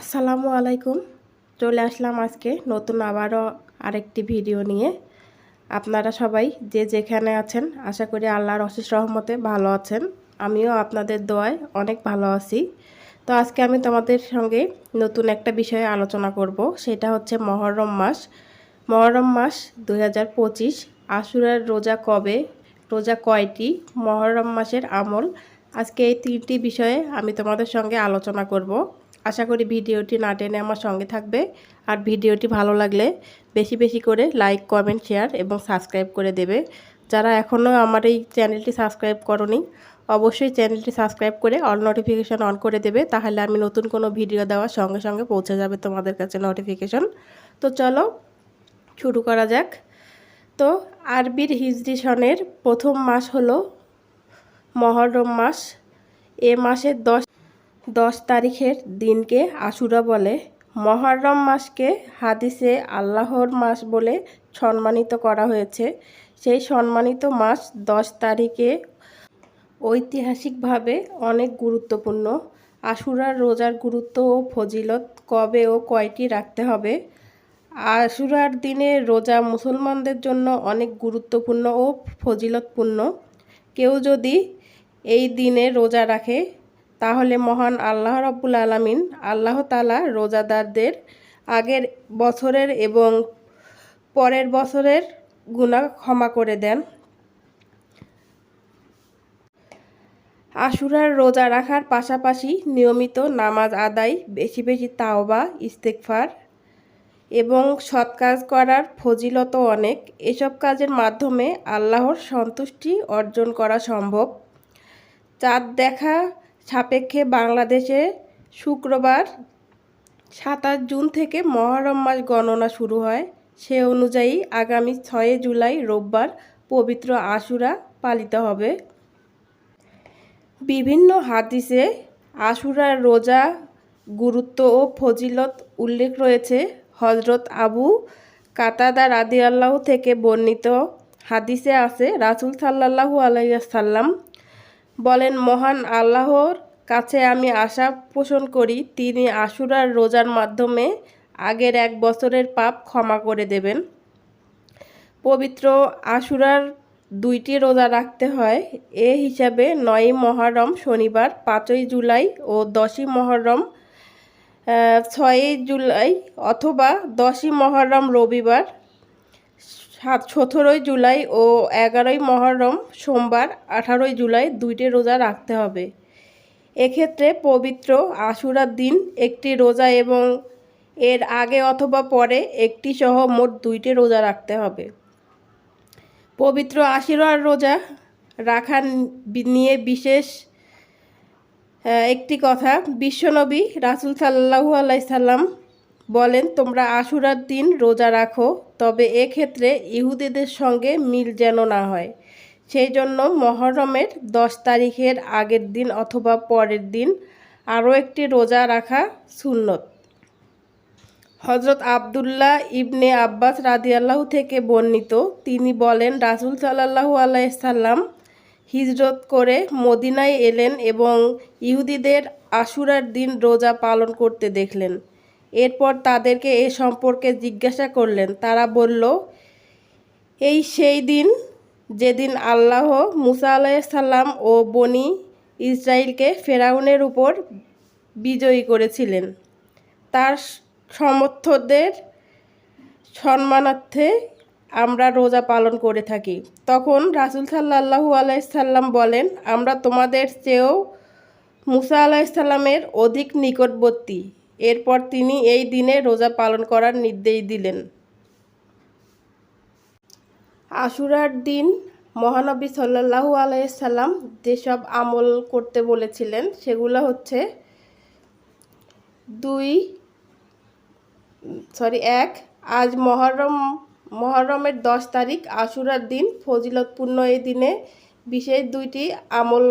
আসসালামু আলাইকুম। চলে আসলাম আজকে নতুন আবারও আরেকটি ভিডিও নিয়ে। আপনারা সবাই যে যেখানে আছেন, আশা করি আল্লাহর অশেষ রহমতে ভালো আছেন। আমিও আপনাদের দোয়ায় অনেক ভালো আছি। তো আজকে আমি তোমাদের সঙ্গে নতুন একটা বিষয়ে আলোচনা করব, সেটা হচ্ছে মহরম মাস। মহরম মাস দু হাজার পঁচিশ, আশুরার রোজা কবে, রোজা কয়টি, মহরম মাসের আমল। আজকে এই তিনটি বিষয়ে আমি তোমাদের সঙ্গে আলোচনা করব। আশা করি ভিডিওটি না টেনে আমার সঙ্গে থাকবে। আর ভিডিওটি ভালো লাগলে বেশি বেশি করে লাইক কমেন্ট শেয়ার এবং সাবস্ক্রাইব করে দেবে। যারা এখনও আমার এই চ্যানেলটি সাবস্ক্রাইব করনি, অবশ্যই চ্যানেলটি সাবস্ক্রাইব করে অল নোটিফিকেশান অন করে দেবে। তাহলে আমি নতুন কোনো ভিডিও দেওয়ার সঙ্গে সঙ্গে পৌঁছে যাবে তোমাদের কাছে নোটিফিকেশন তো চলো, শুরু করা যাক। তো আরবির হিজরি সনের প্রথম মাস হলো মহরম মাস। এ মাসের দশ দশ তারিখের দিনকে আশুরা বলে। মহরম মাসকে হাদিসে আল্লাহর মাস বলে সম্মানিত করা হয়েছে। সেই সম্মানিত মাস দশ তারিখে ঐতিহাসিকভাবে অনেক গুরুত্বপূর্ণ। আশুরার রোজার গুরুত্ব ও ফজিলত কবে ও কয়টি রাখতে হবে? আশুরার দিনে রোজা মুসলমানদের জন্য অনেক গুরুত্বপূর্ণ ও ফজিলতপূর্ণ। কেউ যদি এই দিনে রোজা রাখে তাহলে মহান আল্লাহ রব্বুল আলমিন আল্লাহ তালা রোজাদারদের আগের বছরের এবং পরের বছরের গুণা ক্ষমা করে দেন। আশুরার রোজা রাখার পাশাপাশি নিয়মিত নামাজ আদায়, বেশি বেশি তাওবা ইস্তেকফার এবং সৎ কাজ করার ফজিলত অনেক। এসব কাজের মাধ্যমে আল্লাহর সন্তুষ্টি অর্জন করা সম্ভব। চাঁদ দেখা সাপেক্ষে বাংলাদেশে শুক্রবার সাতাশ জুন থেকে মহরম মাস গণনা শুরু হয়। সে অনুযায়ী আগামী ছয় জুলাই রোববার পবিত্র আশুরা পালিত হবে। বিভিন্ন হাদিসে আশুরার রোজা, গুরুত্ব ও ফজিলত উল্লেখ রয়েছে। হজরত আবু কাতাদা রাদি আল্লাহ থেকে বর্ণিত হাদিসে আছে, রাসুল সাল্লাহু আলাইসাল্লাম বলেন, মহান আল্লাহর কাছে আমি আশা পোষণ করি, তিনি আশুরার রোজার মাধ্যমে আগের এক বছরের পাপ ক্ষমা করে দেবেন। পবিত্র আশুরার দুইটি রোজা রাখতে হয়। এ হিসাবে নয়ই মহরম শনিবার, পাঁচই জুলাই ও দশই মহরম ছয়ই জুলাই অথবা দশই মহরম রবিবার সাত সতেরোই জুলাই ও এগারোই মহরম সোমবার আঠারোই জুলাই দুইটি রোজা রাখতে হবে। এক্ষেত্রে পবিত্র আশুরার দিন একটি রোজা এবং এর আগে অথবা পরে একটি সহ মোট দুইটি রোজা রাখতে হবে। পবিত্র আশিরার রোজা রাখার নিয়ে বিশেষ একটি কথা, বিশ্বনবী রাসুল সাল্লাহু আলাইসাল্লাম বলেন, তোমরা আশুরার দিন রোজা রাখো, তবে এক্ষেত্রে ইহুদিদের সঙ্গে মিল যেন না হয়। সেই জন্য মহরমের দশ তারিখের আগের দিন অথবা পরের দিন আরও একটি রোজা রাখা সুন্নত। হজরত আবদুল্লাহ ইবনে আব্বাস রাদিয়াল্লাহ থেকে বর্ণিত, তিনি বলেন, রাসুল সাল্লাহু আলাইসাল্লাম হিজরত করে মদিনায় এলেন এবং ইহুদিদের আশুরার দিন রোজা পালন করতে দেখলেন। এরপর তাদেরকে এ সম্পর্কে জিজ্ঞাসা করলেন। তারা বলল, এই সেই দিন যেদিন আল্লাহ মুসা আলাইসাল্লাম ও বনি ইসরায়েলকে ফেরাউনের উপর বিজয়ী করেছিলেন। তার সমর্থদের সম্মানার্থে আমরা রোজা পালন করে থাকি। তখন রাসুল সাল্লাহু আলাইসাল্লাম বলেন, আমরা তোমাদের চেয়েও মুসা আলাইসাল্লামের অধিক নিকটবর্তী। এরপর তিনি এই দিনে রোজা পালন করার নির্দেশ দিলেন। আশুরার দিন মহানবী সাল্লাহু আলাইসাল্লাম যেসব আমল করতে বলেছিলেন, সেগুলো হচ্ছে দুই, সরি, এক, আজ মহরম, মহরমের দশ তারিখ আশুরার দিন ফজিলতপূর্ণ এই দিনে বিশেষ দুইটি আমল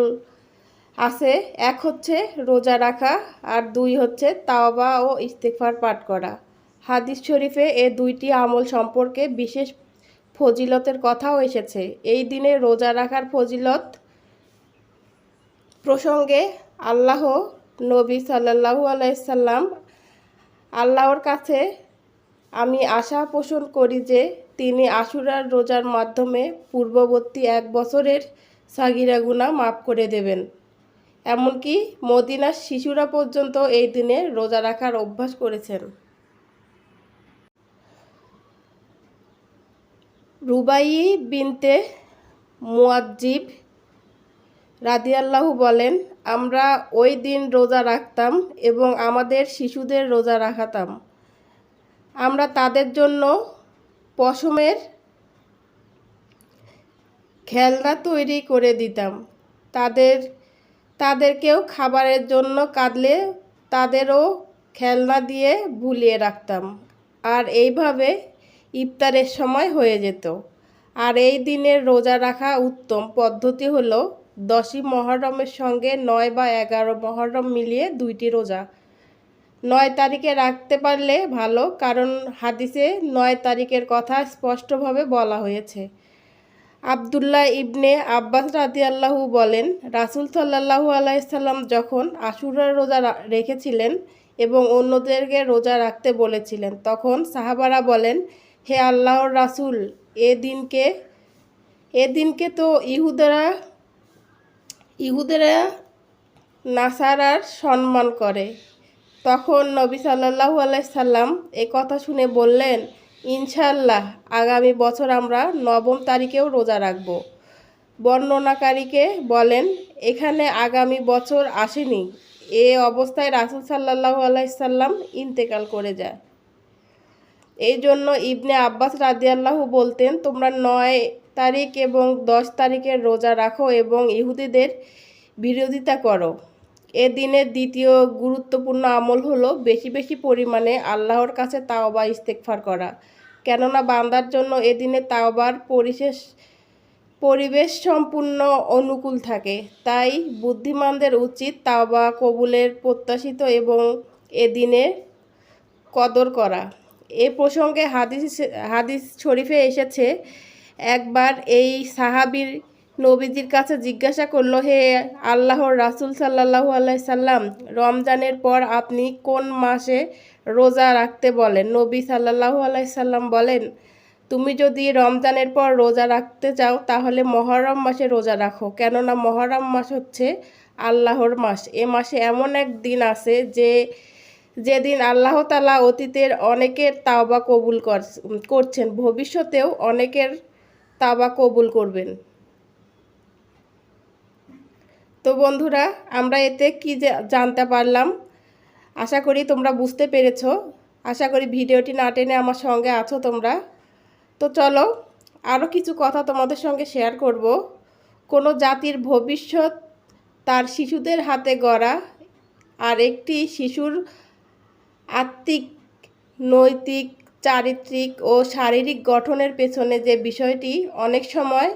আছে, এক হচ্ছে রোজা রাখা আর দুই হচ্ছে তাওবা ও ইস্তেফার পাঠ করা। হাদিস শরীফে এ দুইটি আমল সম্পর্কে বিশেষ ফজিলতের কথাও এসেছে। এই দিনে রোজা রাখার ফজিলত প্রসঙ্গে আল্লাহ নবী সাল্লাহু আলাইসাল্লাম আল্লাহর কাছে, আমি আশা পোষণ করি যে তিনি আশুরার রোজার মাধ্যমে পূর্ববর্তী এক বছরের সাগিরা গুণা মাফ করে দেবেন। এমনকি মদিনার শিশুরা পর্যন্ত এই দিনে রোজা রাখার অভ্যাস করেছেন। রুবাই বিনতে মুয়াজ্জিব রাদিয়াল্লাহু বলেন, আমরা ওই দিন রোজা রাখতাম এবং আমাদের শিশুদের রোজা রাখাতাম। আমরা তাদের জন্য পশমের খেলনা তৈরি করে দিতাম। তাদের তাদেরকেও খাবারের জন্য কাঁদলে তাদেরও খেলনা দিয়ে ভুলিয়ে রাখতাম। আর এইভাবে ইফতারের সময় হয়ে যেত। আর এই দিনের রোজা রাখা উত্তম পদ্ধতি হলো দশই মহরমের সঙ্গে নয় বা এগারো মহরম মিলিয়ে দুইটি রোজা। নয় তারিখে রাখতে পারলে ভালো, কারণ হাদিসে নয় তারিখের কথা স্পষ্টভাবে বলা হয়েছে। আবদুল্লাহ ইবনে আব্বাস রাদি আল্লাহু বলেন, রাসুল সাল্লাহু আলাইসাল্লাম যখন আশুরার রোজা রেখেছিলেন এবং অন্যদেরকে রোজা রাখতে বলেছিলেন, তখন সাহাবারা বলেন, হে আল্লাহর রাসুল, এ দিনকে এ দিনকে তো ইহুদেরা ইহুদেরা নাসারার সম্মান করে। তখন নবী সাল্লাহু আলাইসাল্লাম এ কথা শুনে বললেন ইনশাল্লাহ আগামী বছর আমরা নবম তারিখেও রোজা রাখব। বর্ণনাকারীকে বলেন, এখানে আগামী বছর আসেনি। এ অবস্থায় রাসুল সাল্লাহু আলাইসাল্লাম ইন্তেকাল করে যায়। এই জন্য ইবনে আব্বাস রাদিয়াল্লাহু বলতেন, তোমরা নয় তারিখ এবং দশ তারিখের রোজা রাখো এবং ইহুদিদের বিরোধিতা করো। এ দিনের দ্বিতীয় গুরুত্বপূর্ণ আমল হলো বেশি বেশি পরিমাণে আল্লাহর কাছে তাওবা ইস্তেকফার করা। কেননা বান্দার জন্য এ দিনে তাওবার পরিশেষ, পরিবেশ সম্পূর্ণ অনুকূল থাকে। তাই বুদ্ধিমানদের উচিত তাওবা কবুলের, প্রত্যাশিত এবং এ দিনে কদর করা। এ প্রসঙ্গে হাদিস হাদিস শরীফে এসেছে, একবার এই সাহাবীর নবীজির কাছে জিজ্ঞাসা করল, হে আল্লাহর রাসূল আলাইহি সাল্লাম, রমজানের পর আপনি কোন মাসে রোজা রাখতে বলেন? নবী আলাইহি সাল্লাম বলেন, তুমি যদি রমজানের পর রোজা রাখতে চাও, তাহলে মহরম মাসে রোজা রাখো। কেননা মহরম মাস হচ্ছে আল্লাহর মাস। এ মাসে এমন এক দিন আছে যে, যেদিন আল্লাহ তালা অতীতের অনেকের তাওবা কবুল কর- করছেন। ভবিষ্যতেও অনেকের তাওবা কবুল করবেন। তো বন্ধুরা, আমরা এতে কি জানতে পারলাম? আশা করি তোমরা বুঝতে পেরেছ। আশা করি ভিডিওটি না টেনে আমার সঙ্গে আছো তোমরা। তো চলো আরও কিছু কথা তোমাদের সঙ্গে শেয়ার করব। কোনো জাতির ভবিষ্যৎ তার শিশুদের হাতে গড়া আর একটি শিশুর আত্মিক, নৈতিক, চারিত্রিক ও শারীরিক গঠনের পেছনে যে বিষয়টি অনেক সময়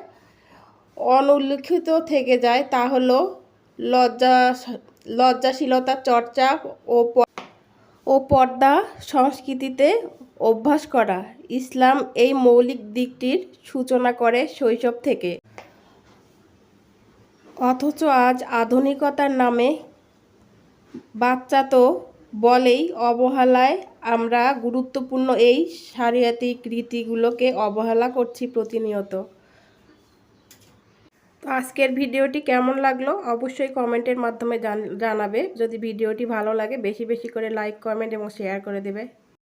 অনুল্লিখিত থেকে যায়, তা হলো লজ্জা, লজ্জাশীলতা, চর্চা ও ও পর্দা সংস্কৃতিতে অভ্যাস করা। ইসলাম এই মৌলিক দিকটির সূচনা করে শৈশব থেকে। অথচ আজ আধুনিকতার নামে বাচ্চা তো বলেই অবহেলায় আমরা গুরুত্বপূর্ণ এই শারীরিক রীতিগুলোকে অবহেলা করছি প্রতিনিয়ত। তো আজকের ভিডিওটি কেমন লাগল অবশ্যই কমেন্টের মাধ্যমে জান- জানাবে। যদি ভিডিওটি ভালো লাগে, বেশি বেশি করে লাইক, কমেন্ট এবং শেয়ার করে দেবে।